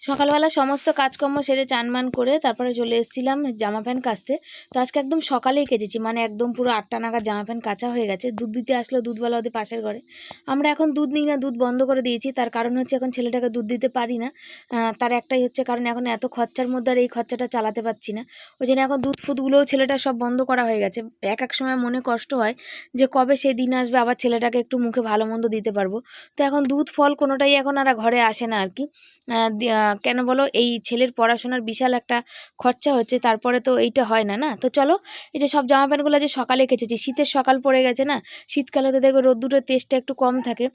সকালবেলা সমস্ত কাজকর্ম সেরে চানমান করে তারপরে চলে এসেছিলাম জামা প্যান্ট কাচতে। তো আজকে একদম সকালেই কেচেছি মানে একদম পুরো আটটা নাগাদ জামা প্যান্ট কাচা হয়ে গেছে। দুধ দিতে আসলো দুধওয়ালা ওদের পাশের ঘরে। আমরা এখন দুধ নিই না, দুধ বন্ধ করে দিয়েছি। তার কারণ হচ্ছে এখন ছেলেটাকে দুধ দিতে পারি না। তার একটাই হচ্ছে কারণ এখন এত খরচার মধ্যে আর এই খরচাটা চালাতে পারছি না। ওই জন্য এখন দুধ ফুদগুলোও ছেলেটা সব বন্ধ করা হয়ে গেছে। এক এক সময় মনে কষ্ট হয় যে কবে সেই দিন আসবে আবার ছেলেটাকে একটু মুখে ভালো মন্দ দিতে পারব। তো এখন দুধ ফল কোনোটাই এখন আর ঘরে আসে না আর কি। কেন বলো এই ছেলের পড়াশোনার বিশাল একটা খরচা হচ্ছে, তারপরে তো এইটা হয় না না? তো চলো, এই যে সব জামা প্যান্টগুলো যে সকালে কেচেছি, শীতের সকাল পড়ে গেছে, না? শীতকালে তো দেখবে রোদ্দুরের তেজটা একটু কম থাকে।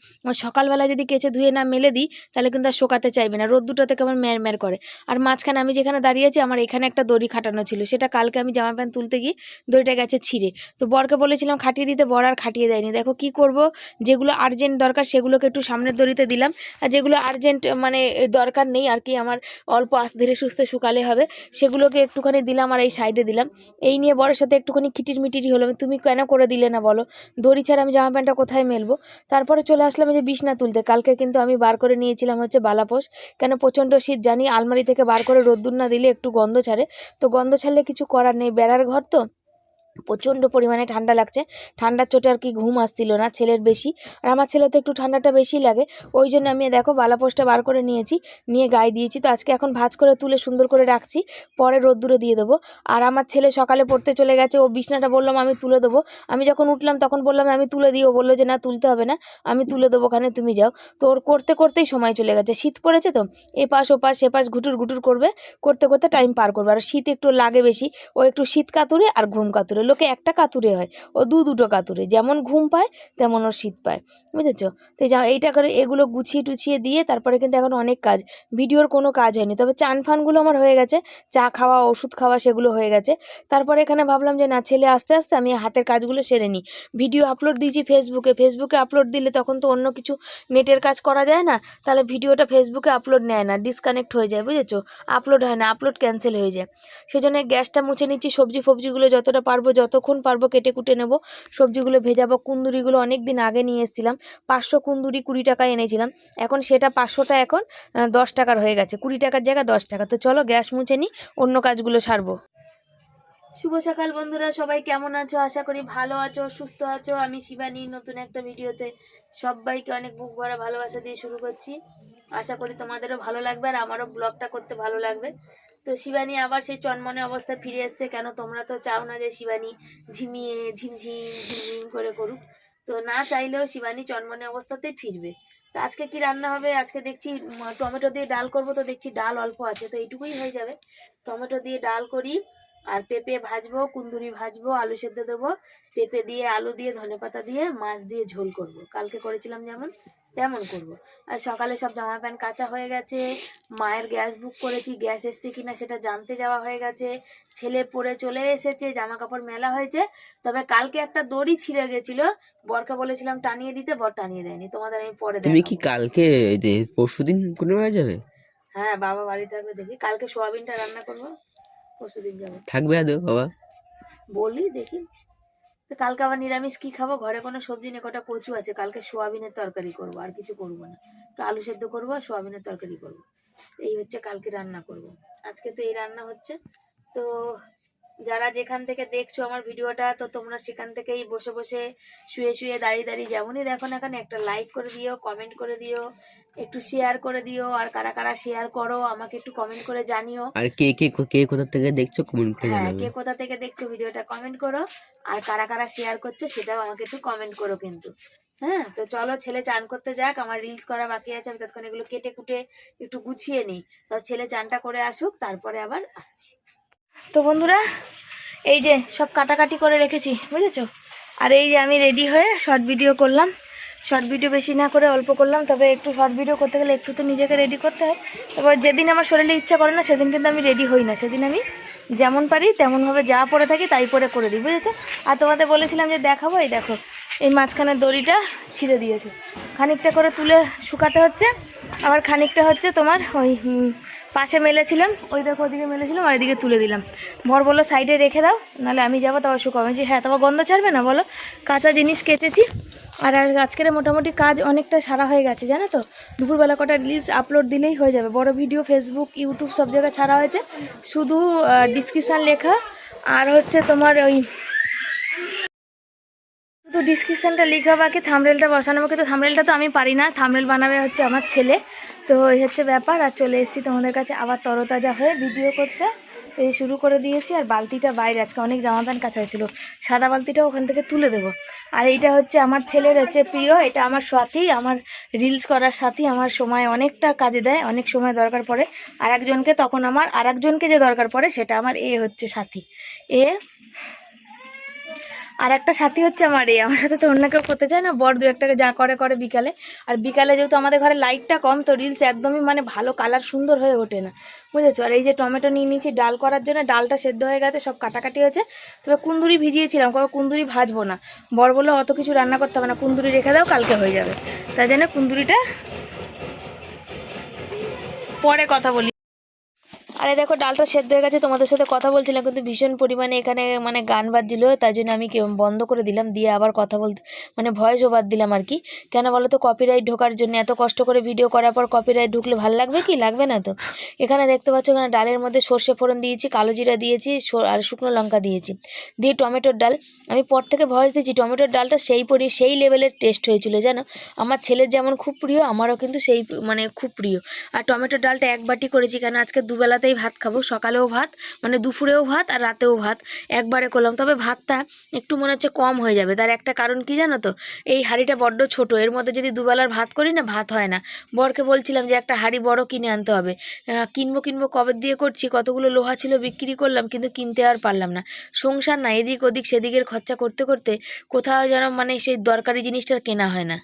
সকালবেলা যদি কেচে ধুয়ে না মেলে দিই, তাহলে কিন্তু আর শোকাতে চাইবে না, রোদ্দুরটাতে কেমন ম্যার ম্যার করে। আর মাঝখানে আমি যেখানে দাঁড়িয়ে আছি, আমার এখানে একটা দড়ি খাটানো ছিল, সেটা কালকে আমি জামা প্যান্ট তুলতে গিয়ে দড়িটা গেছে ছিঁড়ে। তো বরকে বলেছিলাম খাটিয়ে দিতে, বর আর খাটিয়ে দেয়নি। দেখো কি করব, যেগুলো আর্জেন্ট দরকার সেগুলোকে একটু সামনের দড়িতে দিলাম, আর যেগুলো আর্জেন্ট মানে দরকার নেই আর কি আমার অল্প আস্তে ধীরে সুস্থে শুকালে হবে, সেগুলোকে একটুখানি দিলাম আর এই সাইডে দিলাম। এই নিয়ে বরের সাথে একটুখানি খিটির মিটিরি হলো তুমি কেন করে দিলে না বলো? দড়ি ছাড়া আমি জামা প্যান্টটা কোথায় মেলবো? তারপরে চলে আসলাম এই যে বিছনা তুলতে, কালকে কিন্তু আমি বার করে নিয়েছিলাম হচ্ছে বালাপোষ কেন প্রচণ্ড শীত, জানি আলমারি থেকে বার করে রোদ্দুর না দিলে একটু গন্ধ ছাড়ে। তো গন্ধ ছাড়লে কিছু করার নেই, বেড়ার ঘর তো? প্রচণ্ড পরিমাণে ঠান্ডা লাগছে। ঠান্ডার চোটে আর কি ঘুম আসছিল না, ছেলের বেশি। আর আমার ছেলে তো একটু ঠান্ডাটা বেশি লাগে, ওই জন্য আমি দেখো বালাপোষটা বার করে নিয়েছি, নিয়ে গায়ে দিয়েছি। তো আজকে এখন ভাঁজ করে তুলে সুন্দর করে রাখছি, পরে রোদ্দুরে দিয়ে দেবো। আর আমার ছেলে সকালে পড়তে চলে গেছে, ও বিছনাটা বললাম আমি তুলে দেবো। আমি যখন উঠলাম, তখন বললাম, আমি তুলে দিই। ও বলল যে, না, তুলতে হবে না, আমি তুলে দেবো ওখানে, তুমি যাও। তো ওর করতে করতেই সময় চলে গেছে। শীত পড়েছে তো, এপাশ ওপাশ এপাশ ঘুটুর ঘুটুর করবে, করতে করতে টাইম পার করবে। আর শীত একটু লাগে বেশি, ও একটু শীত কাতুরে আর ঘুম কাতুরে। লোকে একটা কাতুরে হয়। ও দু দুটো কাতুরে, যেমন ঘুম পায়, তেমন ওর শীত পায়। বুঝেছ? তো যা, এইটা করে এগুলো গুছিয়ে টুছিয়ে দিয়ে তারপরে কিন্তু এখন অনেক কাজ। ভিডিওর কোনো কাজ হয়নি। তবে চান ফানগুলো আমার হয়ে গেছে। চা খাওয়া, ওষুধ খাওয়া সেগুলো হয়ে গেছে। তারপরে এখানে ভাবলাম যে না, ছেলে আস্তে আস্তে আমি হাতের কাজগুলো সেরে নিই। ভিডিও আপলোড দিয়েছি ফেসবুকে। ফেসবুকে আপলোড দিলে তখন তো অন্য কিছু নেটের কাজ করা যায় না। তাহলে ভিডিওটা ফেসবুকে আপলোড নেয় না ডিসকানেক্ট হয়ে যায়, বুঝেছ? আপলোড হয় না, আপলোড ক্যান্সেল হয়ে যায়। সেজন্য গ্যাসটা মুছে নিচ্ছি সবজি ফবজিগুলো যতটা পারব যতক্ষণ পারব কেটে কুটে নেব। সবজিগুলো ভেজাবো, কুন্দুরিগুলো অনেক দিন আগে নিয়ে এসেছিলাম। পাঁচশো কুন্দুরি কুড়ি টাকায় এনেছিলাম। এখন সেটা পাঁচশোটা এখন দশ টাকার হয়ে গেছে। কুড়ি টাকার জায়গায় দশ টাকা। তো চলো গ্যাস মুছে নিই অন্য কাজগুলো সারবো। শুভ সকাল বন্ধুরা, সবাই কেমন আছো? আশা করি ভালো আছো, সুস্থ আছো। আমি শিবানী, নতুন একটা ভিডিওতে সবাইকে অনেক বুক ভরা ভালোবাসা দিয়ে শুরু করছি। আশা করি তোমাদেরও ভালো লাগবে আর আমারও ব্লগটা করতে ভালো লাগবে। তো শিবানী আবার সেই চনমনে অবস্থায় ফিরে এসছে, কেন তোমরা তো চাও না যে শিবানী ঝিমিয়ে, ঝিমঝিম ঝিমঝিম করে করুক? তো না চাইলেও শিবানী চনমনে অবস্থাতেই ফিরবে। তো আজকে কি রান্না হবে? আজকে দেখছি টমেটো দিয়ে ডাল করব তো দেখছি ডাল অল্প আছে, তো এইটুকুই হয়ে যাবে। টমেটো দিয়ে ডাল করি, আর পেঁপে ভাজবো, কুন্দুরি ভাজবো, আলু সেদ্ধ দেবো, পেঁপে দিয়ে, আলু দিয়ে, ধনেপাতা দিয়ে, মাছ দিয়ে ঝোল করব। কালকে করেছিলাম যেমন তেমন করব। আর সকালে সব জামা প্যান্ট কাঁচা হয়ে গেছে মায়ের গ্যাস বুক করেছি গ্যাস এসছে কিনা সেটা জানতে যাওয়া হয়ে গেছে। ছেলে পরে চলে এসেছে জামা কাপড় মেলা হয়েছে তবে কালকে একটা দড়ি ছিঁড়ে গেছিল। বরকে বলেছিলাম টানিয়ে দিতে বর টানিয়ে দেয়নি। তোমাদের আমি পরে তুমি কি কালকে পরশু দিন কোনো হয়ে যাবে? হ্যাঁ বাবা বাড়ি থাকবে দেখি। কালকে সোয়াবিনটা রান্না করব পরশু দিন যাব। থাকবে আদৌ বাবা? বলি দেখি। তো কালকে আবার নিরামিষ কি খাব? ঘরে কোনো সবজি নেই, কটা কচু আছে, কালকে সোয়াবিনের তরকারি করব, আর কিছু করব না। একটু আলু সেদ্ধ করব আর সোয়াবিনের তরকারি করব। এই হচ্ছে কালকে রান্না করব। আজকে তো এই রান্না হচ্ছে। তো যারা যেখান থেকে দেখছ আমার ভিডিওটা তো তোমরা সেখান থেকেই বসে বসে শুয়ে শুয়ে দাঁড়িয়ে দাঁড়িয়ে যেমনই দেখো না কেন একটা লাইক করে দিও কমেন্ট করে দিও একটু শেয়ার করে দিও আর কারা কারা শেয়ার করো আমাকে একটু কমেন্ট করে জানিও। আর কে কে কে কোথা থেকে দেখছ কমেন্ট করে হ্যাঁ কে কোথা থেকে দেখছ ভিডিওটা কমেন্ট করো আর কারা কারা শেয়ার করছ সেটাও আমাকে একটু কমেন্ট করো কিন্তু। হ্যাঁ তো চলো ছেলে চান করতে যাক আমার রিলস করা বাকি আছে আমি ততক্ষণ এগুলো কেটে কুটে একটু গুছিয়ে নিই। তো ছেলে চানটা করে আসুক তারপরে আবার আসছি। তো বন্ধুরা, এই যে সব কাটাকাটি করে রেখেছি, বুঝেছ? আর এই যে আমি রেডি হয়ে শর্ট ভিডিও করলাম। শর্ট ভিডিও বেশি না করে অল্প করলাম, তবে একটু শর্ট ভিডিও করতে গেলে একটু তো নিজেকে রেডি করতে হয়। এবার যেদিন আমার শরীরে ইচ্ছা করে না, সেদিন কিন্তু আমি রেডি হই না। সেদিন আমি যেমন পারি, তেমনভাবে যা পরে থাকি, তাই পরে করে দিই, বুঝেছ? আর তোমাদের বলেছিলাম যে দেখাবো, এই দেখো, এই মাঝখানের দড়িটা ছিঁড়ে দিয়েছে। খানিকটা করে তুলে শুকাতে হচ্ছে, আবার খানিকটা হচ্ছে তোমার ওই পাশে মেলেছিলাম ওই দেখো ওদিকে মেলেছিলাম আর এদিকে তুলে দিলাম। বর বলল সাইডে রেখে দাও নাহলে আমি যাব তারপর শুকাবো। বলছি, হ্যাঁ তোমার গন্ধ ছাড়বে না? বলো কাঁচা জিনিস কেচেছি আর আজ- আজকের মোটামুটি কাজ অনেকটা সারা হয়ে গেছে জানো তো? দুপুরবেলা কটা রিলস আপলোড দিলেই হয়ে যাবে। বড় ভিডিও ফেসবুক ইউটিউব সব জায়গায় ছাড়া হয়েছে। শুধু ডিসক্রিপশান লেখা আর হচ্ছে তোমার ওই শুধু ডিসক্রিপশানটা লেখা বাকি থামরেলটা বসানো বাকি। তো থামরেলটা তো আমি পারি না থামরেল বানাবে হচ্ছে আমার ছেলে। তো এই হচ্ছে ব্যাপার, আর চলে এসেছি তোমাদের কাছে আবার তরতাজা হয়ে ভিডিও করতে। এই শুরু করে দিয়েছি, আর বালতিটা বাইরে, আজকে অনেক জামা প্যান্ট কাছা হয়েছিল। সাদা বালতিটা ওখান থেকে তুলে দেবো। আর এইটা হচ্ছে আমার ছেলের হচ্ছে প্রিয়, এটা আমার সাথী, আমার রিলস করার সাথী, আমার সময় অনেকটা কাজে দেয়, অনেক সময় দরকার পড়ে। আর একজনকে তখন আমার আর একজনকে যে দরকার পড়ে, সেটা আমার এ হচ্ছে সাথী। এ আর একটা সাথী হচ্ছে আমার এই, আমার সাথে তো অন্য কেউ করতে চায় না বড় দু একটাকে যা করে করে বিকালে। আর বিকালে যেহেতু আমাদের ঘরে লাইটটা কম, তো রিলস একদমই মানে ভালো কালার সুন্দর হয়ে ওঠে না। বুঝেছ? আর এই যে টমেটো নিয়ে নিয়েছি ডাল করার জন্য, ডালটা সেদ্ধ হয়ে গেছে, সব কাটাকাটি হয়েছে। তবে কুন্দুরি ভিজিয়েছিলাম কবে কুন্দুরি ভাজবো না। বড় বলে অত কিছু রান্না করতে হবে না, কুন্দুরি রেখে দাও, কালকে হয়ে যাবে। তাই জন্য কুন্দুরিটা পরে কথা বলি। আরে দেখো, ডালটা সেদ্ধ হয়ে গেছে, তোমাদের সাথে কথা বলছিলাম, কিন্তু ভীষণ পরিমাণে এখানে মানে গান বাজছিল তাই জন্য আমি বন্ধ করে দিলাম, দিয়ে আবার কথা বলতে মানে ভয়েস ওভার দিলাম আর কি। কেন বলো তো কপিরাইট ঢোকার জন্য, এত কষ্ট করে ভিডিও করার পর কপিরাইট ঢুকলে ভালো লাগবে কি? লাগবে না তো। এখানে দেখতে পাচ্ছ, এখানে ডালের মধ্যে সর্ষে ফোড়ন দিয়েছি, কালো জিরা দিয়েছি আর শুকনো লঙ্কা দিয়েছি, দিয়ে টমেটোর ডাল। আমি পর থেকে ভয়েস দিয়েছি টমেটোর ডালটা সেই পরি, সেই লেভেলের টেস্ট হয়েছিল, জানো? আমার ছেলের যেমন খুব প্রিয়, আমারও কিন্তু সেই মানে খুব প্রিয়। আর টমেটোর ডালটা এক বাটি করেছি, কেন আজকে দুবেলাতেই ভাত খাব, সকালেও ভাত মানে দুপুরেও ভাত আর রাতেও ভাত। একবারে করলাম। তবে ভাতটা একটু মনে হচ্ছে কম হয়ে যাবে। তার একটা কারণ কি জানো তো? এই হাঁড়িটা বড্ড ছোট, এর মধ্যে যদি দুবেলার ভাত করি না, ভাত হয় না। বরকে বলছিলাম যে একটা হাঁড়ি বড় কিনে আনতে হবে। কিনবো কিনবো, কবে দিয়ে করছি? কতগুলো লোহা ছিল বিক্রি করলাম, কিন্তু কিনতে আর পারলাম না। সংসার না, এদিক ওদিক, সেদিকের খরচা করতে করতে কোথাও যেন মানে সেই দরকারি জিনিসটা কেনা হয় না।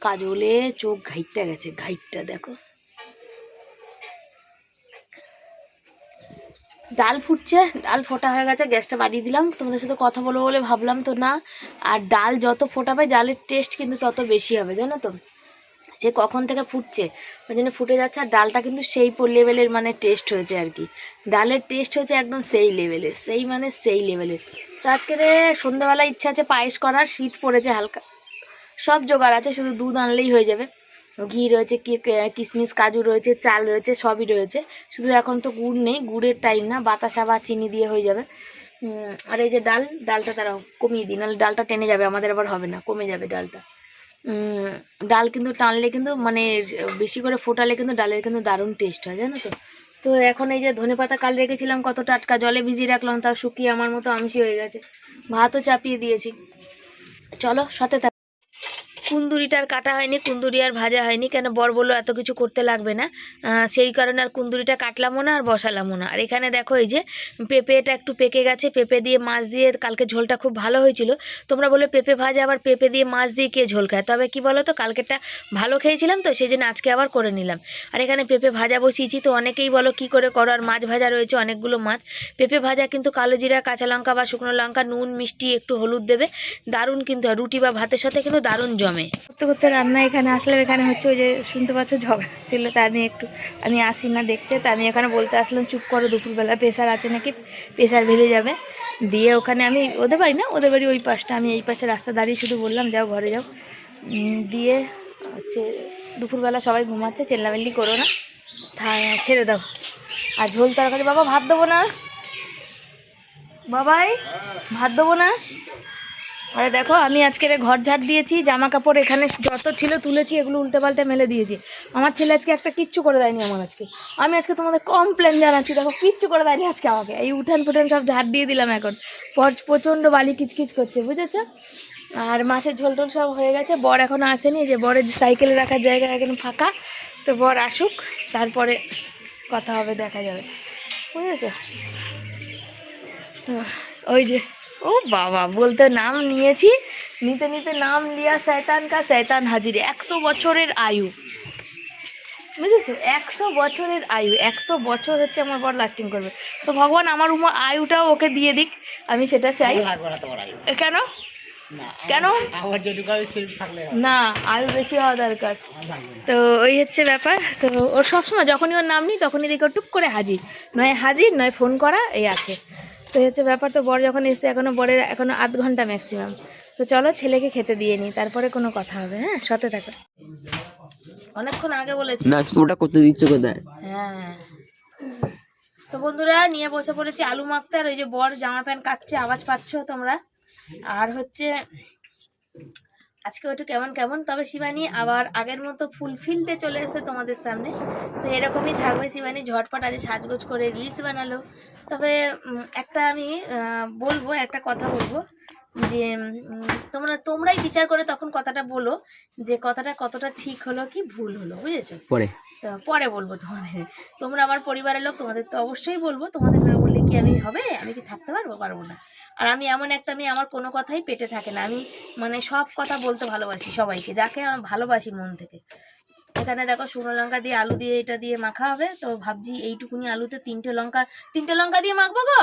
কাজলে চোখ ঘাইটটা গেছে, ঘাইটটা দেখো। ডাল ফুটছে, ডাল ফোটা হয়ে গেছে, গ্যাসটা বাড়িয়ে দিলাম। তোমাদের সাথে কথা বলব বলে ভাবলাম তো না। আর ডাল যত ফোটাবে, ডালের টেস্ট কিন্তু তত বেশি হবে, জানো তো? সে কখন থেকে ফুটছে, ওই জন্য ফুটে যাচ্ছে আর ডালটা কিন্তু সেই লেভেলের মানে টেস্ট হয়েছে আর কি। ডালের টেস্ট হয়েছে একদম সেই লেভেলের সেই মানে সেই লেভেলের তো আজকে সন্ধ্যাবেলা ইচ্ছা আছে পায়েস করার, শীত পড়েছে হালকা। সব জোগাড় আছে, শুধু দুধ আনলেই হয়ে যাবে। ঘি রয়েছে, কি- কিশমিশ কাজু রয়েছে, চাল রয়েছে, সবই রয়েছে। শুধু এখন তো গুড় নেই, গুড়ের টাইম না, বাতাসা বা চিনি দিয়ে হয়ে যাবে। আর এই যে ডাল, ডালটা তারা কমিয়ে দিই, নাহলে ডালটা টেনে যাবে, আমাদের আবার হবে না, কমে যাবে ডালটা। ডাল কিন্তু টানলে কিন্তু মানে বেশি করে ফোটালে কিন্তু ডালের কিন্তু দারুণ টেস্ট হয়, জানো তো? তো এখন এই যে ধনে পাতা কাল রেখেছিলাম কত টাটকা জলে ভিজিয়ে রাখলাম, তাও শুকিয়ে আমার মতো আমসি হয়ে গেছে। ভাতও চাপিয়ে দিয়েছি। চলো, সাথে থাক। কুন্দুরিটা আর কাটা হয়নি, কুন্দুরি আর ভাজা হয়নি, কেন বর বলল এত কিছু করতে লাগবে না। সেই কারণে আর কুন্দুরিটা কাটলামও না আর বসালামও না। আর এখানে দেখো এই যে পেঁপেটা একটু পেকে গেছে, পেঁপে দিয়ে মাছ দিয়ে কালকে ঝোলটা খুব ভালো হয়েছিল। তোমরা বলে পেঁপে ভাজা, আবার পেঁপে দিয়ে মাছ দিয়ে কে ঝোল খায়? তবে কি বলো তো কালকেরটা ভালো খেয়েছিলাম তো, সেই জন্য আজকে আবার করে নিলাম। আর এখানে পেঁপে ভাজা বসিয়েছি তো, অনেকেই বলো কি করে করো, আর মাছ ভাজা রয়েছে অনেকগুলো মাছ। পেঁপে ভাজা কিন্তু কালো জিরা, কাঁচা লঙ্কা বা শুকনো লঙ্কা, নুন, মিষ্টি, একটু হলুদ দেবে। দারুণ কিন্তু। রুটি বা ভাতের সাথে কিন্তু দারুণ জমে। করতে করতে রান্না এখানে আসলাম, এখানে হচ্ছে ওই যে শুনতে পাচ্ছ ঝগড়া ছিল তা আমি একটু, আমি আসি না দেখতে, তা আমি এখানে বলতে আসলাম, চুপ করো, দুপুরবেলা প্রেশার আছে নাকি? প্রেশার ভেলে যাবে। দিয়ে ওখানে আমি, ওদের বাড়ি না? ওদের বাড়ি ওই পাশটা, আমি এই পাশে রাস্তা দাঁড়িয়ে শুধু বললাম, যাও ঘরে যাও। দিয়ে হচ্ছে দুপুরবেলা সবাই ঘুমাচ্ছে চেল্লামেল্লি করো না। ছেড়ে দাও। আর ঝোল তরকারি, বাবা ভাত দেবো না? বাবাই, ভাত দেবো না? আরে দেখো, আমি আজকে রে ঘর ঝাড় দিয়েছি জামা কাপড় এখানে যত ছিল তুলেছি, এগুলো উল্টে পাল্টে মেলে দিয়েছি। আমার ছেলে আজকে একটা কিচ্ছু করে দেয়নি আমার আজকে। আমি আজকে তোমাদের কমপ্লেন জানাচ্ছি, দেখো, কিচ্ছু করে দেয়নি আজকে আমাকে। এই উঠান ফুটান সব ঝাড় দিয়ে দিলাম এখন। পর- প্রচণ্ড বালি কিচকিচ করছে, বুঝেছ? আর মাছের ঝোল টোল সব হয়ে গেছে। বর এখনও আসেনি যে বরের সাইকেলে রাখার জায়গা এখন ফাঁকা। তো বর আসুক, তারপরে কথা হবে, দেখা যাবে। বুঝেছ? তো, ওই যে ও বাবা বলতে নাম নিয়েছি। নিতে নিতে নাম লিয়া শয়তান কা শয়তান হাজির। একশো বছরের আয়ু। বুঝেছ? একশো বছরের আয়ু। একশো বছর হচ্ছে আমার বর লাস্টিং করবে। তো ভগবান আমার উমা আয়ুটাও ওকে দিয়ে দিক। আমি সেটা চাই। কেন? কেন। না আয়ু বেশি হওয়া দরকার। তো ওই হচ্ছে ব্যাপার। তো ওর সবসময় যখনই ওর নাম নিই তখনই দেখো টুক করে হাজির। নয় হাজির নয় ফোন করা এই আছে। তো হচ্ছে ব্যাপার তো বর যখন এসছে এখনও বরের এখনও আধ ঘণ্টা ম্যাক্সিমাম তো চলো ছেলেকে খেতে দিয়ে নিই তারপরে কোনো কথা হবে হ্যাঁ? সাথে থাকো। অনেকক্ষণ আগে বলেছি। না ওটা করতে দিচ্ছ কোথায়? হ্যাঁ। তো বন্ধুরা নিয়ে বসে পড়েছি আলু মাখতে আর ওই যে বর জামা প্যান্ট কাটছে আওয়াজ পাচ্ছ তোমরা। আর হচ্ছে আজকে একটু কেমন কেমন? তবে শিবানী আবার আগের মতো ফুলফিলতে চলে এসেছে তোমাদের সামনে। তো এরকমই থাকবে শিবানী, ঝটপট আজ সাজগোজ করে রিলস বানালো। তবে একটা আমি বলব, একটা কথা বলব। যে তোমরা তোমরাই বিচার করে তখন কথাটা বলো যে কথাটা কতটা ঠিক হলো কি ভুল হলো বুঝেছ? পরে। তো পরে বলব তোমাদের। তোমরা আমার পরিবারের লোক তোমাদের তো অবশ্যই বলব। তোমাদের না বললে কি আমি হবে? আমি কি থাকতে পারব? পারব না। আর আমি এমন একটা মেয়ে আমার কোনো কথাই পেটে থাকে না। আমি মানে সব কথা বলতে ভালোবাসি সবাইকে যাকে আমি ভালোবাসি মন থেকে। এখানে দেখো শুকনো লঙ্কা দিয়ে আলু দিয়ে এটা দিয়ে মাখা হবে। তো ভাবছি এইটুকুনি আলুতে তিনটে লঙ্কা তিনটে লঙ্কা দিয়ে মাখবো গো?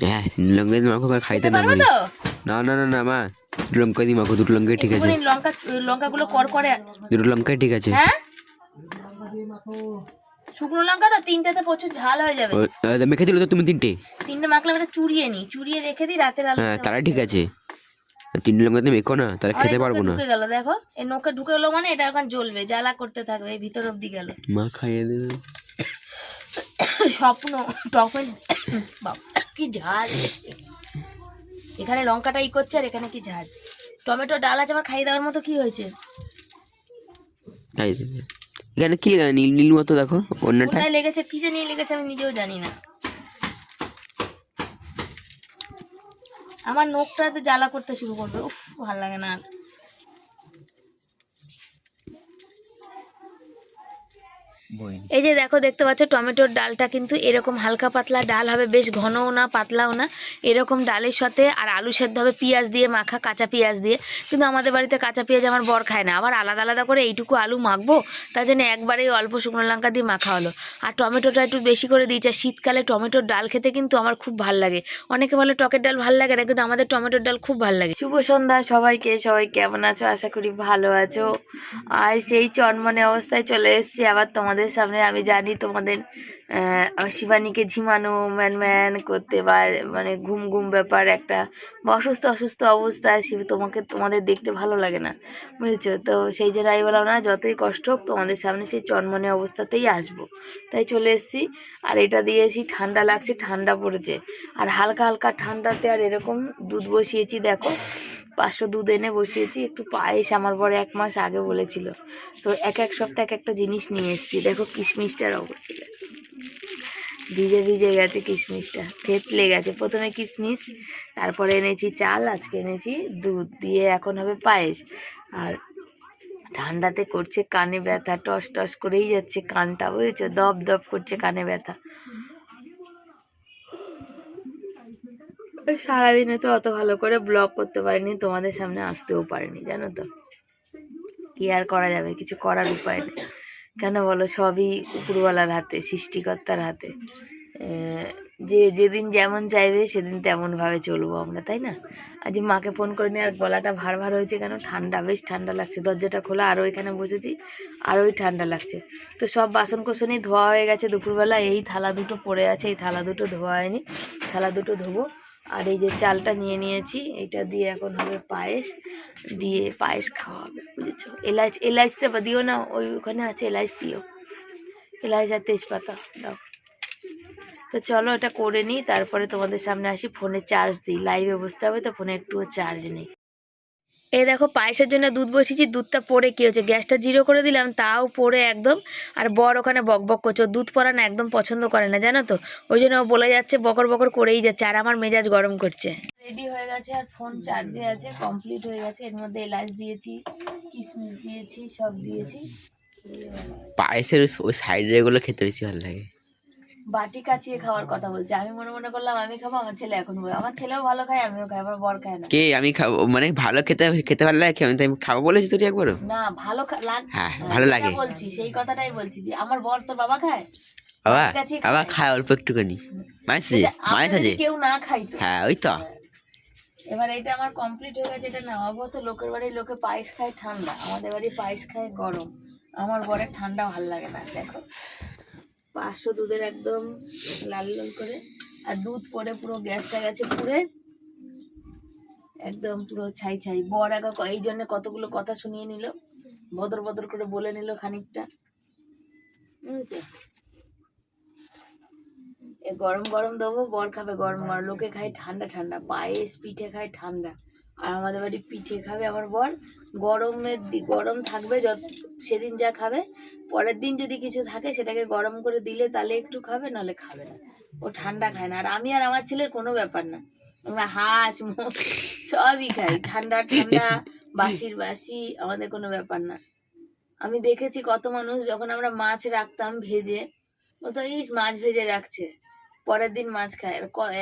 হ্যাঁ লঙ্কা দিয়ে মাখো আর খাইতে না পারব তো? না না না না মা দুটো লঙ্কা দিয়ে মাখো দুটো লঙ্কাই ঠিক আছে। লঙ্কা লঙ্কাগুলো কর করে। দুটো লঙ্কাই ঠিক আছে। হ্যাঁ? শুকনো লঙ্কা তো তিনটেতে প্রচুর ঝাল হয়ে যাবে। মেখে দিলো তো তুমি তিনটে? তিনটে মাখলে আমরা চুরিয়ে নিই চুরিয়ে রেখে দিই রাতের আলু হ্যাঁ তারা ঠিক আছে। তিনটে লঙ্কা তুমি মেখো না তাহলে খেতে পারব না। ঢুকে গেল দেখো এই নৌকা ঢুকে গেলো মানে এটা এখন জ্বলবে জ্বালা করতে থাকবে এই ভিতর অব্দি গেল। মা খাইয়ে দেবে। স্বপ্ন টপের বাবা, কি ঝাল। এখানে লঙ্কাটা ই করছে আর এখানে কি ঝাল। টমেটো ডাল আছে আমার খাইয়ে দেওয়ার মতো কি হয়েছে? এখানে কি নীল নীল মতো দেখো অন্যটা লেগেছে কি নিয়ে লেগেছে আমি নিজেও জানি না। আমার নোখটাতে জ্বালা করতে শুরু করবে উফ ভালো লাগে না আর। এই যে দেখো দেখতে পাচ্ছ টমেটোর ডালটা কিন্তু এরকম হালকা পাতলা ডাল হবে বেশ ঘনও না পাতলাও না। এরকম ডালের সাথে আর আলু সেদ্ধ হবে পেঁয়াজ দিয়ে মাখা কাঁচা পেঁয়াজ দিয়ে। কিন্তু আমাদের বাড়িতে কাঁচা পেঁয়াজ আমার বর খায় না। আবার আলাদা আলাদা করে এইটুকু আলু মাখবো তার জন্য একবারেই অল্প শুকনো লঙ্কা দিয়ে মাখা হলো। আর টমেটোটা একটু বেশি করে দিয়েছে। শীতকালে টমেটোর ডাল খেতে কিন্তু আমার খুব ভালো লাগে। অনেকে বলে টকের ডাল ভালো লাগে না কিন্তু আমাদের টমেটোর ডাল খুব ভালো লাগে। শুভ সন্ধ্যা সবাইকে সবাই কেমন আছো? আশা করি ভালো আছো। আর সেই চনমনে অবস্থায় চলে এসেছি আবার তোমাদের সামনে আমি জানি তোমাদের শিবানীকে ঝিমানো, ম্যান ম্যান করতে বা মানে ঘুম ঘুম ব্যাপার একটা, বা অসুস্থ অসুস্থ অবস্থায় শিব তোমাকে, তোমাদের দেখতে ভালো লাগে না, বুঝেছ? তো সেই জন্য আমি বললাম, না, যতই কষ্ট হোক, তোমাদের সামনে সেই চনমনে অবস্থাতেই আসব। তাই চলে এসেছি, আর এটা দিয়েছি ঠান্ডা লাগছে, ঠান্ডা পড়েছে। আর হালকা হালকা ঠান্ডাতে আর এরকম দুধ বসিয়েছি, দেখো। পাঁচশো দুধ এনে বসিয়েছি, একটু পায়েস আমার বড় এক মাস আগে বলেছিল। তো এক এক সপ্তাহ এক একটা জিনিস নিয়ে এসেছি, দেখো কিশমিশটার অবস্থা। ভিজে ভিজে গেছে কিশমিশটা থেতলে গেছে প্রথমে কিশমিশ, তারপরে এনেছি চাল, আজকে এনেছি দুধ, দিয়ে এখন হবে পায়েস। আর ঠান্ডাতে করছে কানে ব্যথা, টস টস করেই যাচ্ছে কানটা, বুঝেছ? দপ দপ করছে কানে ব্যথা। সারাদিনে তো অত ভালো করে ব্লগ করতে পারিনি, তোমাদের সামনে আসতেও পারিনি, জানো তো। কি আর করা যাবে, কিছু করার উপায় নেই। কেন বলো, সবই উপরওয়ালার হাতে, সৃষ্টিকর্তার হাতে। যে যেদিন যেমন চাইবে, সেদিন তেমনভাবে চলবো আমরা, তাই না? আজ মাকে ফোন করে নিয়ে আর গলাটা ভার ভার হয়েছে কেন? ঠান্ডা, বেশ ঠান্ডা লাগছে। দরজাটা খোলা আরও এখানে বসেছি, আরোই ঠান্ডা লাগছে। তো সব বাসন কোসনই ধোয়া হয়ে গেছে দুপুরবেলা, এই থালা দুটো পড়ে আছে, এই থালা দুটো ধোয়া হয়নি, থালা দুটো ধোবো। আর এই যে চালটা নিয়ে নিয়েছি, এটা দিয়ে এখন হবে পায়েস, দিয়ে পায়েস খাওয়া হবে, বুঝেছ? এলাচ, এলাচটা দিও না, ওই ওখানে আছে এলাচ দিও। এলাচ আর তেজপাতা, দাও। তো চলো এটা করে নিই, তারপরে তোমাদের সামনে আসি, ফোনে চার্জ দিই লাইভে বসতে হবে তো ফোনে একটুও চার্জ নেই। এই দেখো পায়েসের জন্য দুধ বসিয়েছি দুধটা পড়ে কি হচ্ছে গ্যাসটা জিরো করে দিলাম তাও পড়ে একদম আর বর ওখানে বক বক করছে। দুধ পড়া না একদম পছন্দ করে না জানো তো? ওই জন্য ও বলে যাচ্ছে বকর বকর করেই যাচ্ছে আর আমার মেজাজ গরম করছে। রেডি হয়ে গেছে আর ফোন চার্জে আছে কমপ্লিট হয়ে গেছে। এর মধ্যে এলাচ দিয়েছি কিশমিশ দিয়েছি সব দিয়েছি। পায়েসের ওই- ওই সাইডে এগুলো খেতে বেশি ভালো লাগে। বাটি কাচিয়ে খাওয়ার কথা বলছে। আমি মনে মনে করলাম আমি খাব আমার ছেলে এখন বলে আমার ছেলেও ভালো খায় আমিও খাই আমার বর খায় না। কে? আমি খাব মানে ভালো খেতে খেতে ভালো লাগে আমি তো আমি খাব বলেছি তোর একবারও? না ভালো লাগ- হ্যাঁ, ভালো লাগে। বলছি সেই কথাটাই বলছি যে আমার বর তো বাবা খায়? বাবা বাবা খায়। অল্প একটুখানি। মাছ আমরা আছে কেউ না খাই তো। হ্যাঁ ওই তো। এবার এটা আমার কমপ্লিট হয়ে গেছে এটা না নামাবো তো লোকের বাড়ির লোকে পায়েস খায় ঠান্ডা আমাদের বাড়ি পায়েস খায় গরম। আমার বরের ঠান্ডা ভালো লাগে না দেখো। পাঁচশো দুধের একদম লাল লাল করে। আর দুধ পরে পুরো গ্যাসটা গেছে পুরে একদম পুরো ছাই ছাই। বর আগে ক- এই জন্য কতগুলো কথা শুনিয়ে নিল। বদর বদর করে বলে নিল খানিকটা। গরম গরম দেবো, বর খাবে গরম গরম। লোকে খায় ঠান্ডা ঠান্ডা পায়েস পিঠে খায় ঠান্ডা। আর আমাদের বাড়ি পিঠে খাবে আমার বর। গরমের দি- গরম থাকবে যত সেদিন যা খাবে পরের দিন যদি কিছু থাকে সেটাকে গরম করে দিলে তাহলে একটু খাবে নাহলে খাবে না। ও ঠান্ডা খায় না। আর আমি আর আমার ছেলের কোনো ব্যাপার না। আমরা হাঁস মুখ সবই খাই। ঠান্ডা ঠান্ডা বাসির বাসি আমাদের কোনো ব্যাপার না। আমি দেখেছি কত মানুষ যখন আমরা মাছ রাখতাম ভেজে ও তো এই মাছ ভেজে রাখছে। পরের দিন মাছ খায়।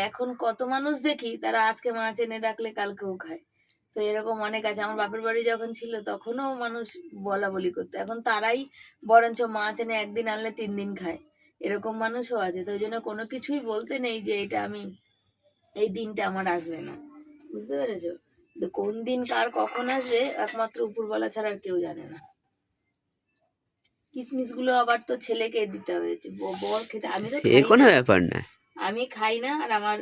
এখন কত মানুষ দেখি তারা আজকে মাছ এনে রাখলে কালকেও খায়। তো এরকম অনেক আছে। আমার বাপের বাড়ি যখন ছিল তখনও মানুষ বলা বলি করতো। এখন তারাই বরঞ্চ মাছ এনে একদিন আনলে তিন দিন খায়। এরকম মানুষও আছে। তো ওই জন্য কোনো কিছুই বলতে নেই যে এটা আমি, এই দিনটা আমার আসবে না। বুঝতে পেরেছ? কোন দিন কার কখন আসবে একমাত্র উপরওয়ালা ছাড়া আর কেউ জানে না। কিসমিসগুলো আবার তো ছেলেকে দিতে হয়েছে ব- বর খেতে আমি তো সে কোনো ব্যাপার না। আমি খাই না আর আমার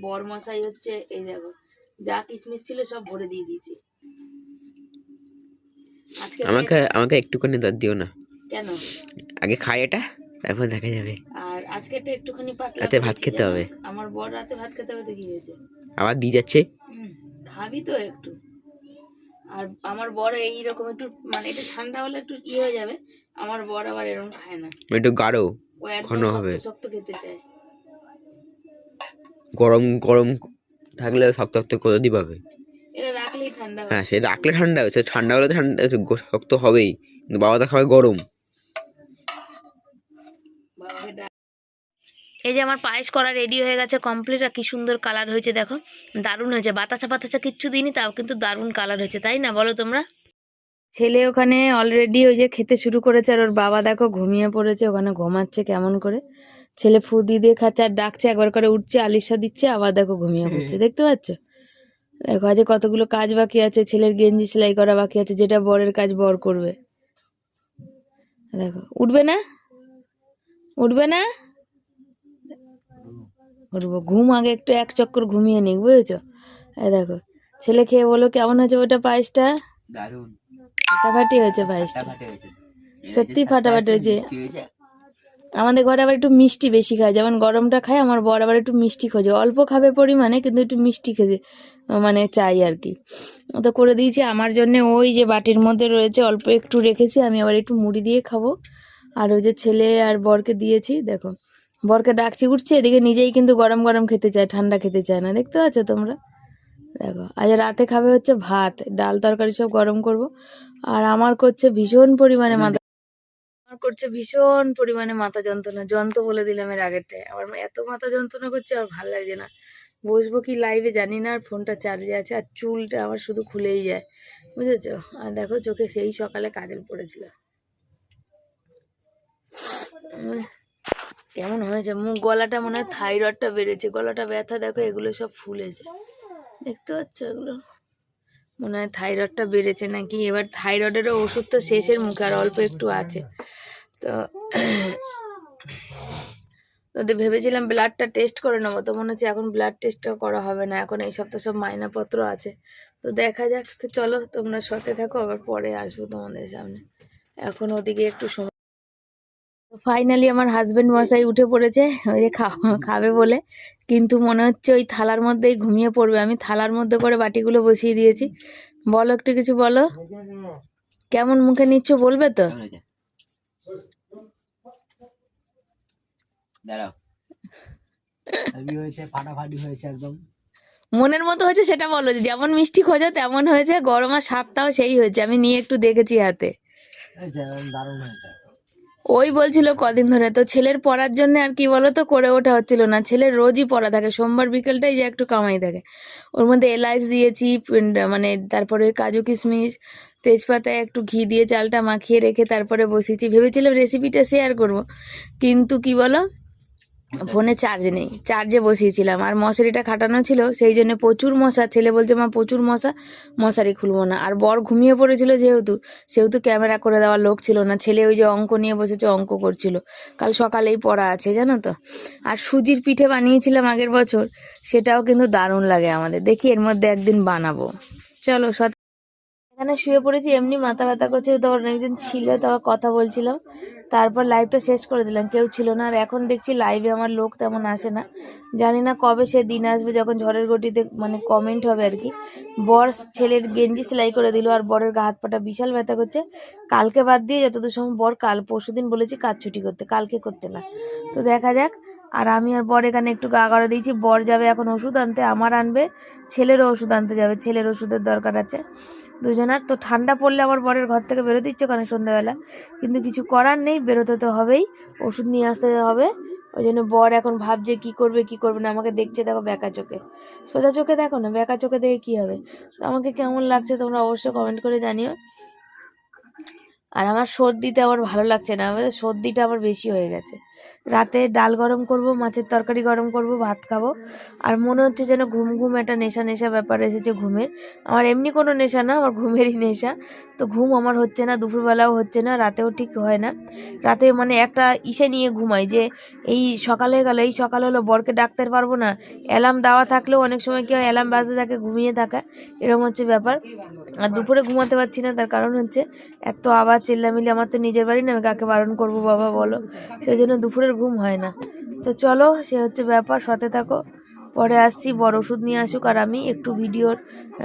বর মশাই হচ্ছে এই দেখো যা কিসমিস ছিল সব ভরে দিয়ে দিয়েছি। আজকে আমাকে আমাকে একটুখানি দর দিও না। কেন? আগে খাই এটা তারপর দেখা যাবে। আর আজকে একটা একটুখানি পাতলা রাতে ভাত খেতে হবে। আমার বর রাতে ভাত খেতে হবে তো কি হয়েছে? আবার দিয়ে যাচ্ছে। খাবি তো একটু। আর আমার বর এইরকম একটু মানে একটু ঠান্ডা হলে একটু ই হয়ে যাবে। আমার বর আবার এরকম খায় না। একটু গাঢ় ঘন হবে। শক্ত খেতে চায়। গরম গরম থাকলে শক্ত শক্ত করে দিবাবে? এটা রাখলেই ঠান্ডা হবে হ্যাঁ সে রাখলে ঠান্ডা হবে সে ঠান্ডা হলে ঠান্ডা শক্ত হবেই। কিন্তু বাবা তো খাবে গরম। এই যে আমার পায়েস করা রেডি হয়ে গেছে কমপ্লিট আর কি সুন্দর কালার হয়েছে দেখো। দারুণ হয়েছে। বাতাসা বাতাসা কিচ্ছু দিইনি তাও কিন্তু দারুণ কালার হয়েছে তাই না? বলো তোমরা। ছেলে ওখানে অলরেডি ওই যে খেতে শুরু করেছে আর ওর বাবা দেখো ঘুমিয়ে পড়েছে ওখানে ঘুমাচ্ছে কেমন করে। ছেলে ফু দিয়ে খাচ্ছে আর ডাকছে একবার করে উঠছে আলিশা দিচ্ছে আবার দেখো ঘুমিয়ে পড়ছে দেখতে পাচ্ছ? দেখো আজ কতগুলো কাজ বাকি আছে ছেলের গেঞ্জি সেলাই করা বাকি আছে যেটা বরের কাজ বর করবে। দেখো উঠবে না? উঠবে না? উঠবো ঘুম আগে একটু এক চক্কর ঘুমিয়ে নিক বুঝেছ? দেখো ছেলে খেয়ে বলো কেমন হয়েছে ওটা পায়েসটা? দারুণ। ফাটাফাটি হয়েছে পায়েসটা সত্যি ফাটাফাটি হয়েছে। আমাদের ঘরে আবার একটু মিষ্টি বেশি খায়। যেমন গরমটা খায় আমার বর আবার একটু মিষ্টি খোঁজে। অল্প খাবে পরিমাণে কিন্তু একটু মিষ্টি খেতে মানে চাই আর কি। তো করে দিয়েছি। আমার জন্য ওই যে বাটির মধ্যে রয়েছে অল্প একটু রেখেছি। আমি আবার একটু মুড়ি দিয়ে খাব। আর ওই যে ছেলে আর বরকে দিয়েছি দেখো। বরকে ডাকছি উঠছে। এদিকে নিজেই কিন্তু গরম গরম খেতে চায় ঠান্ডা খেতে চায় না। দেখতে পাচ্ছ তোমরা? দেখো আজ রাতে খাবে হচ্ছে ভাত ডাল তরকারি সব গরম করব। আর আমার করছে ভীষণ পরিমাণে মাথা আমার করছে ভীষণ পরিমাণে মাথা যন্ত্রণা। যন্ত্র বলে দিলাম এর আগেরটায়। আমার এত মাথা যন্ত্রণা করছে আর ভালো লাগছে না। বসবো কি লাইভে জানি না আর ফোনটা চার্জে আছে আর চুলটা আমার শুধু খুলেই যায়। বুঝেছ? আর দেখো চোখে সেই সকালে কাজল পড়েছিল। কেমন হয়েছে? মুখ গলাটা মনে হয় থাইরয়েডটা বেড়েছে। গলাটা ব্যথা দেখো এগুলো সব ফুলেছে। দেখতে পাচ্ছ এগুলো? মনে হয় থাইরয়েডটা বেড়েছে নাকি? এবার থাইরয়েডেরও ওষুধ তো শেষের মুখে আর অল্প একটু আছে। তো তো ভেবেছিলাম ব্লাডটা টেস্ট করে নেব, তো মনে হচ্ছে এখন ব্লাড টেস্টটা করা হবে না। এখন এই সপ্তাহ সব মাইনাপত্র আছে। তো দেখা যাক, তো চলো তোমরা সতে থাকো, আবার পরে আসব তোমাদের সামনে। এখন ওদিকে একটু সময় ফাইনালি আমার হাজবেন্ড মশাই উঠে পড়েছে ওই যে খাবে বলে। কিন্তু মনে হচ্ছে ওই থালার মধ্যেই ঘুমিয়ে পড়বে। আমি থালার মধ্যে করে বাটিগুলো বসিয়ে দিয়েছি। বলো একটু কিছু বলো। কেমন মুখে নিচ্ছ বলবে তো? দাঁড়াও। হেভি হয়েছে ফাটাফাটি হয়েছে একদম। মনের মতো হয়েছে সেটা বলো যে যেমন মিষ্টি খোঁজো তেমন হয়েছে। গরম আর স্বাদটাও সেই হয়েছে। আমি নিয়ে একটু দেখেছি হাতে। দারুণ হয়েছে। ওই বলছিল কদিন ধরে, তো ছেলের পড়ার জন্য আর কি বলো তো করে ওঠা হচ্ছিল না। ছেলের রোজই পড়া থাকে, সোমবার বিকেলটাই যে একটু কামাই থাকে। ওর মধ্যে এলাচ দিয়েছি মানে তারপরে কাজু কিশমিশ তেজপাতায় একটু ঘি দিয়ে চালটা মাখিয়ে রেখে তারপরে বসিয়েছি। ভেবেছিলাম রেসিপিটা শেয়ার করব, কিন্তু কি বলো ফোনে চার্জ নেই চার্জে বসিয়েছিলাম। আর মশারিটা খাটানো ছিল সেই জন্য প্রচুর মশা ছেলে বলছে মা প্রচুর মশা মশারি খুলবো না। আর বর ঘুমিয়ে পড়েছিল যেহেতু সেহেতু ক্যামেরা করে দেওয়ার লোক ছিল না। ছেলে ওই যে অঙ্ক নিয়ে বসেছে অঙ্ক করছিল। কাল সকালেই পড়া আছে জানো তো? আর সুজির পিঠে বানিয়েছিলাম আগের বছর সেটাও কিন্তু দারুণ লাগে আমাদের। দেখি এর মধ্যে একদিন বানাবো। চলো সত এখানে শুয়ে পড়েছি, এমনি মাথা ব্যথা করছে তো অনেকজন ছিল তারপর কথা বলছিলাম। তারপর লাইভটা শেষ করে দিলাম, কেউ ছিল না। আর এখন দেখছি লাইভে আমার লোক তেমন আসে না। জানি না কবে সে দিন আসবে, যখন ঝড়ের গতিতে মানে কমেন্ট হবে আর কি। বর ছেলের গেঞ্জি সেলাই করে দিল, আর বরের গা হাত পাটা বিশাল ব্যথা করছে। কালকে বাদ দিয়ে যতদূর সময় বর কাল পরশু দিন বলেছি কাজ ছুটি করতে, কালকে করতে না। তো দেখা যাক আর আমি আর বর এখানে একটু গা গড়া দিয়েছি। বর যাবে এখন ওষুধ আনতে, আমার আনবে, ছেলেরও ওষুধ আনতে যাবে, ছেলের ওষুধের দরকার আছে দুজনার। তো ঠান্ডা পড়লে আমার বরের ঘর থেকে বেরোতে ইচ্ছে করে সন্ধ্যাবেলা। কিন্তু কিছু করার নেই, বেরোতে তো হবেই, ওষুধ নিয়ে আসতে হবে। ওই জন্য বর এখন ভাবছে কি করবে কি করবে না, আমাকে দেখছে দেখো বেকা চোখে। সোজা চোখে দেখো না, বেকা চোখে দেখে কি হবে? তো আমাকে কেমন লাগছে তোমরা অবশ্যই কমেন্ট করে জানিও। আর আমার সর্দিতে আমার ভালো লাগছে না আমাদের সর্দিটা আমার বেশি হয়ে গেছে। রাতে ডাল গরম করব, মাছের তরকারি গরম করব, ভাত খাব। আর মনে হচ্ছে যেন ঘুম ঘুম একটা নেশা নেশা ব্যাপার এসেছে ঘুমের। আমার এমনি কোনো নেশা না, আমার ঘুমেরই নেশা। তো ঘুম আমার হচ্ছে না, দুপুরবেলাও হচ্ছে না, রাতেও ঠিক হয় না। রাতে মানে একটা ইসে নিয়ে ঘুমাই যে এই সকালে গেল, এই সকাল হলো, বরকে ডাকতে পারব না। অ্যালার্ম দেওয়া থাকলেও অনেক সময় কি হয়, অ্যালার্ম বাজতে থাকে, ঘুমিয়ে থাকা, এরকম হচ্ছে ব্যাপার। আর দুপুরে ঘুমাতে পারছি না, তার কারণ হচ্ছে এত আবার চিল্লামিল্লি, আমার তো নিজের বাড়ি না, আমি কাকে বারণ করব, বাবা বলো। সেই জন্য দুপুরের ঘুম হয় না। তো চলো, সে হচ্ছে ব্যাপার, সাথে থাকো। পরে আসছি, বড় ওষুধ নিয়ে আসুক আর আমি একটু ভিডিওর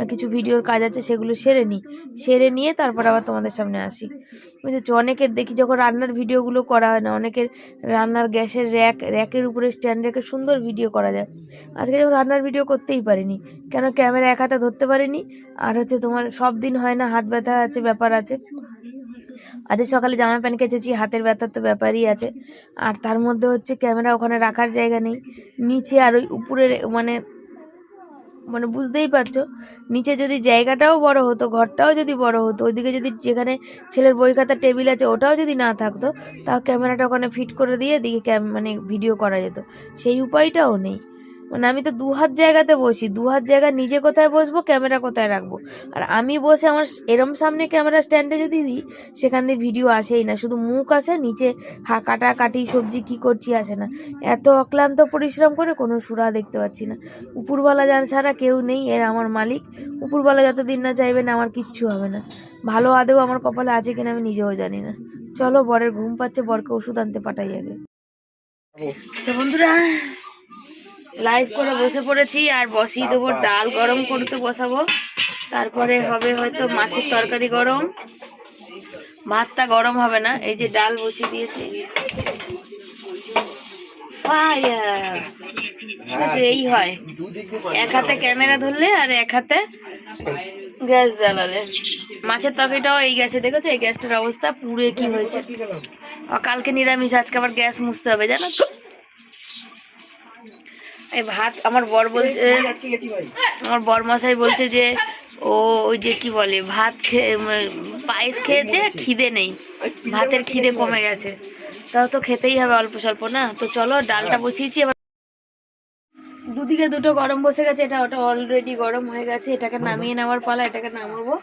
কিছু ভিডিওর কাজ আছে সেগুলো সেরে নিই। সেরে নিয়ে তারপর আবার তোমাদের সামনে আসি। বুঝেছ? অনেকের দেখি যখন রান্নার ভিডিওগুলো করা হয় না, অনেকের রান্নার গ্যাসের র্যাক, র্যাকের উপরে স্ট্যান্ড রেখে সুন্দর ভিডিও করা যায়। আজকে যখন রান্নার ভিডিও করতেই পারিনি, কেন ক্যামেরা এক হাতে ধরতে পারিনি? আর হচ্ছে তোমার সব দিন হয় না, হাত ব্যথা আছে, ব্যাপার আছে। আজকে সকালে জামা প্যান্ট কেচেছি, হাতের ব্যথার তো ব্যাপারই আছে। আর তার মধ্যে হচ্ছে ক্যামেরা ওখানে রাখার জায়গা নেই। নিচে আর ওই উপরের মানে মানে বুঝতেই পারছ, নিচে যদি জায়গাটাও বড় হতো, ঘরটাও যদি বড় হতো, ওইদিকে যদি যেখানে ছেলের বই খাতার টেবিল আছে, ওটাও যদি না থাকতো, তাও ক্যামেরাটা ওখানে ফিট করে দিয়ে এদিকে ক্যাম মানে ভিডিও করা যেত। সেই উপায়টাও নেই। মানে আমি তো দু হাত জায়গাতে বসি দু হাত জায়গা নিজে কোথায় বসবো, ক্যামেরা কোথায় রাখব? আর আমি বসে আমার এরম সামনে ক্যামেরা স্ট্যান্ডে যদি দিই, সেখান দিয়ে ভিডিও আসেই না, শুধু মুখ আসে, নিচে হা কাটাকাটি সবজি কি করছি আসে না। এত অক্লান্ত পরিশ্রম করে কোনো সুরা দেখতে পাচ্ছি না। উপরওয়ালা যান ছাড়া কেউ নেই, এর আমার মালিক। উপরওয়ালা যতদিন না চাইবে না, আমার কিচ্ছু হবে না। ভালো আদেও আমার কপালে আছে কিনা আমি নিজেও জানি না। চলো, বরের ঘুম পাচ্ছে, বরকে ওষুধ আনতে পাঠাই আগে। তো বন্ধুরা লাইভ করে বসে পড়েছি আর বসিয়ে দেবো ডাল গরম করতে বসাবো। তারপরে হবে হয়তো মাছের তরকারি গরম। ভাতটা গরম হবে না এই যে ডাল বসিয়ে দিয়েছি। Fire! আচ্ছা, এই হয়। এক হাতে ক্যামেরা ধরলে আর এক হাতে গ্যাস জ্বালালে। মাছের তরকারিটাও এই গ্যাসে দেখেছ? এই গ্যাসটার অবস্থা পুড়ে কি হয়েছে। কালকে নিরামিষ আজকে আবার গ্যাস মুছতে হবে জানো তো? এই ভাত আমার বর বলছে আমার বর মশাই বলছে যে ও ওই যে কি বলে ভাত খেয়ে পায়েস খেয়েছে খিদে নেই। ভাতের খিদে কমে গেছে। তাও তো খেতেই হবে অল্প স্বল্প না? তো চলো ডালটা বসিয়েছি এবার দুদিকে দুটো গরম বসে গেছে এটা ওটা অলরেডি গরম হয়ে গেছে এটাকে নামিয়ে নেওয়ার পালা এটাকে নামাবো।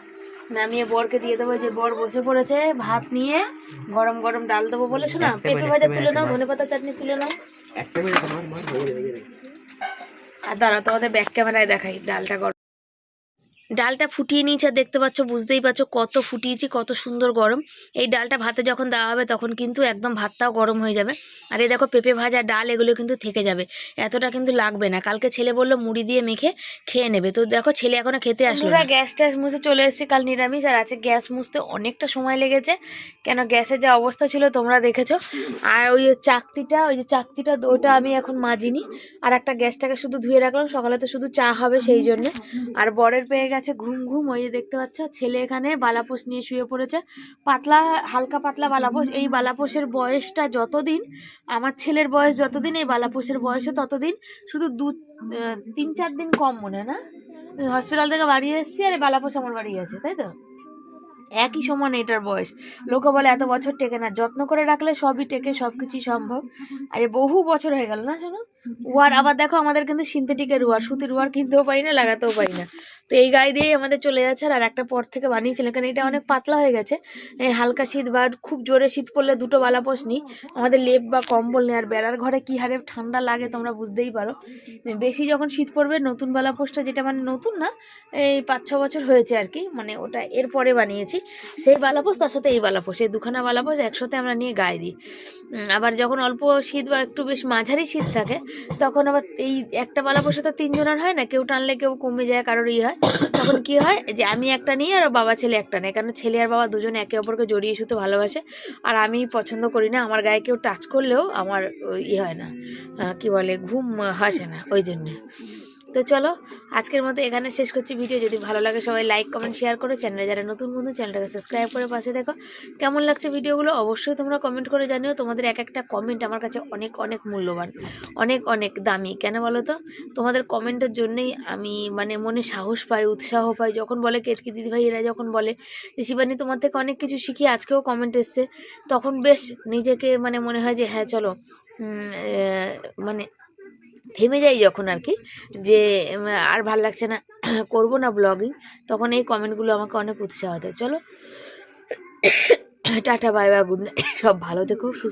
নামিয়ে বরকে দিয়ে দেবো যে বর বসে পড়েছে ভাত নিয়ে গরম গরম ডাল দেবো বলে শোনা? পেঁপে ভাজা তুলে নাও ধনে পাতা চাটনি তুলে নাও। একটা মিনিট আমার মার হয়ে যাবে আর দাঁড়া তোমাদের ব্যাক ক্যামেরায় দেখাই ডালটা গরম ডালটা ফুটিয়ে নিয়েছে, আর দেখতে পাচ্ছ, বুঝতেই পারছ কত ফুটিয়েছি, কত সুন্দর গরম। এই ডালটা ভাতে যখন দেওয়া হবে, তখন কিন্তু একদম ভাতটাও গরম হয়ে যাবে। আর এই দেখো পেঁপে ভাজা ডাল, এগুলো কিন্তু থেকে যাবে। এতটা কিন্তু লাগবে না। কালকে ছেলে বলল মুড়ি দিয়ে মেখে খেয়ে নেবে। তো দেখো ছেলে এখনও খেতে আসলো না। গ্যাস ট্যাস মুছে চলে এসেছি কাল নিরামিষ, আর আছে গ্যাস মুছতে অনেকটা সময় লেগেছে। কেন, গ্যাসের যা অবস্থা ছিল তোমরা দেখেছ। আর ওই চাকতিটা, ওই যে চাকতিটা, ওটা আমি এখন মাজিনি। আর একটা গ্যাসটাকে শুধু ধুয়ে রাখলাম, সকালে তো শুধু চা হবে সেই জন্য। আর বরের পেয়ে গেছে ঘুম ঘুম, ওই দেখতে পাচ্ছ, ছেলে এখানে বালাপোষ নিয়ে শুয়ে পড়েছে। পাতলা, হালকা পাতলা বালাপোষ এই বালাপোষের বয়সটা যতদিন, আমার ছেলের বয়স যতদিন, এই বালাপোষের বয়সে ততদিন, শুধু দু তিন চার দিন কম মনে না? হসপিটাল থেকে বাড়ি এসেছি আর বালাপোষ আমার বাড়ি আছে, তাই তো? একই সমান এটার বয়স। লোকে বলে এত বছর টেকে না, যত্ন করে রাখলে সবই টেকে সব কিছুই সম্ভব। আর বহু বছর হয়ে গেল না শোনো? উয়ার আবার দেখো আমাদের কিন্তু সিনথেটিকের উয়ার সুতির উয়ার কিনতেও পারি না, লাগাতেও পারি না। তো এই গায়ে দিয়েই আমাদের চলে যাচ্ছে, আর একটা পর থেকে বানিয়েছিলাম, কারণ এটা অনেক পাতলা হয়ে গেছে। হালকা শীত বা খুব জোরে শীত পড়লে দুটো বালাপোষ নিই। আমাদের লেপ বা কম্বল নেই, আর বেড়ার ঘরে কী হারে ঠান্ডা লাগে তোমরা বুঝতেই পারো। বেশি যখন শীত পড়বে, নতুন বালাপোষটা যেটা মানে নতুন না, এই পাঁচ ছ বছর হয়েছে আর কি মানে ওটা এরপরে বানিয়েছি। সেই বালাপোষ তার সাথে এই বালাপোষ এই দুখানা বালাপোষ একসাথে আমরা নিয়ে গায়ে দিই। আবার যখন অল্প শীত বা একটু বেশ মাঝারি শীত থাকে, তখন আবার এই একটা বালাপোষে তো তিনজনের হয় না, কেউ টানলে কেউ কমে যায় কারোর ইয়ে হয়। তখন কি হয় যে আমি একটা নিই আর বাবা ছেলে একটা নেই। কারণ ছেলে আর বাবা দুজন একে অপরকে জড়িয়ে শুতে ভালোবাসে। আর আমি পছন্দ করি না, আমার গায়ে কেউ টাচ করলেও আমার ই হয় না কি বলে, ঘুম হাসে না, ওই জন্যে। তো চলো, আজকের মতো এখানে শেষ করছি ভিডিও। যদি ভালো লাগে সবাই লাইক কমেন্ট শেয়ার করো। চ্যানেলে যারা নতুন বন্ধু চ্যানেলটাকে সাবস্ক্রাইব করে পাশে দেখো। কেমন লাগছে ভিডিওগুলো অবশ্যই তোমরা কমেন্ট করে জানিও। তোমাদের এক একটা কমেন্ট আমার কাছে অনেক অনেক মূল্যবান, অনেক অনেক দামি। কেন বলো তো? তোমাদের কমেন্টের জন্যই আমি মানে মনে সাহস পাই, উৎসাহ পাই। যখন বলে কেতকি দিদি ভাই এরা যখন বলে যে, শিবানী, তোমার থেকে অনেক কিছু শিখি, আজকেও কমেন্ট এসছে। তখন বেশ নিজেকে মানে মনে হয় যে হ্যাঁ চলো। মানে থেমে যাই যখন আর কি যে আর ভালো লাগছে না করব না ব্লগিং তখন এই কমেন্টগুলো আমাকে অনেক উৎসাহ দেয়। চলো tata bye bye good night সব ভালো থেকো সুস্থ